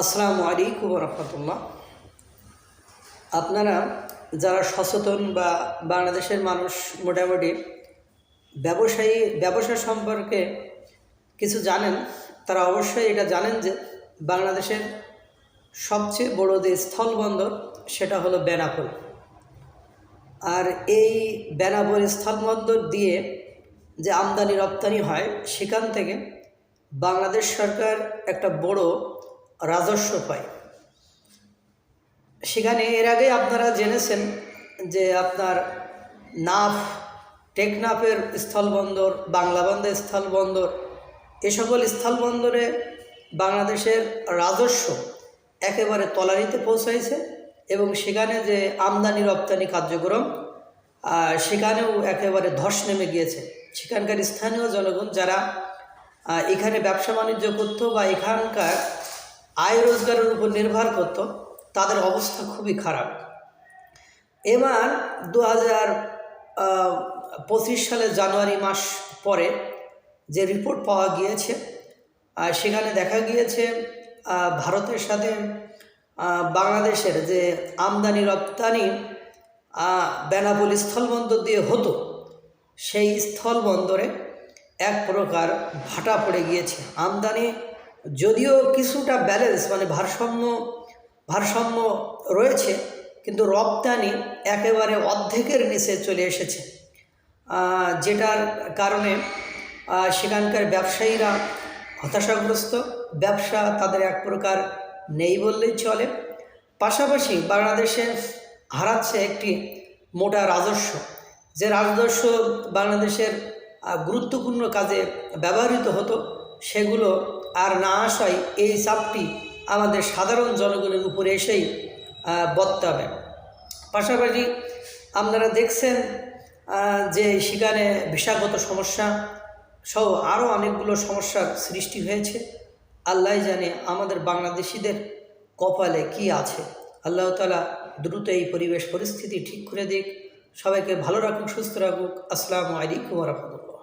আসসালামু আলাইকুম রহমতুল্লাহ। আপনারা যারা সচেতন বা বাংলাদেশের মানুষ মোটামুটি ব্যবসায়ী, ব্যবসা সম্পর্কে কিছু জানেন, তারা অবশ্যই এটা জানেন যে বাংলাদেশের সবচেয়ে বড় যে স্থলবন্দর সেটা হলো বেনাপোল। আর এই বেনাপোল স্থলবন্দর দিয়ে যে আমদানি রপ্তানি হয়, সেখান থেকে বাংলাদেশ সরকার একটা বড় রাজস্ব পায়। সেখানে এর আগে আপনারা জেনেছেন যে আপনার নাফ, টেকনাফের স্থলবন্দর বাংলাবন্দর স্থলবন্দর, এ সকল স্থলবন্দরে বাংলাদেশের রাজস্ব একেবারে তলানিতে পৌঁছাইছে এবং সেখানে যে আমদানি রপ্তানি কার্যক্রম সেখানেও একেবারে ধস নেমে গিয়েছে। সেখানকার স্থানীয় জনগণ যারা এখানে ব্যবসা বাণিজ্য করতো বা এখানকার আয় রোজগারের উপর নির্ভর করতো তাদের অবস্থা খুবই খারাপ। এবার দু হাজার পঁচিশ সালের জানুয়ারি মাস পরে যে রিপোর্ট পাওয়া গিয়েছে আহ, সেখানে দেখা গিয়েছে ভারতের সাথে বাংলাদেশের যে আমদানি রপ্তানি বেনাপোল স্থলবন্দর দিয়ে হতো সেই স্থলবন্দরে এক প্রকার ভাটা পড়ে গিয়েছে। আমদানি যদিও কিছুটা ব্যালেন্স মানে ভারসাম্য ভারসাম্য রয়েছে, কিন্তু রপ্তানি একেবারে অর্ধেকের নিচে চলে এসেছে। যেটার কারণে সেখানকার ব্যবসায়ীরা হতাশাগ্রস্ত, ব্যবসা তাদের এক প্রকার নেই বললেই চলে। পাশাপাশি বাংলাদেশে হারাচ্ছে একটি মোটা রাজস্ব। যে রাজস্ব বাংলাদেশের গুরুত্বপূর্ণ কাজে ব্যবহৃত হতো সেগুলো আর না আসায় এই চাপটি আমাদের সাধারণ জনগণের উপরে এসেই আহ, বর্তাবে। পাশাপাশি আপনারা দেখছেন যে সেখানে ভিসাগত সমস্যা সহ আরও অনেকগুলো সমস্যার সৃষ্টি হয়েছে। আল্লাহ জানে আমাদের বাংলাদেশিদের কপালে কি আছে। আল্লাহ তালা দ্রুত এই পরিবেশ পরিস্থিতি ঠিক করে দিক। সবাইকে ভালো রাখুক সুস্থ রাখুক। আসসালামু আলাইকুম রহমতুল্লাহ।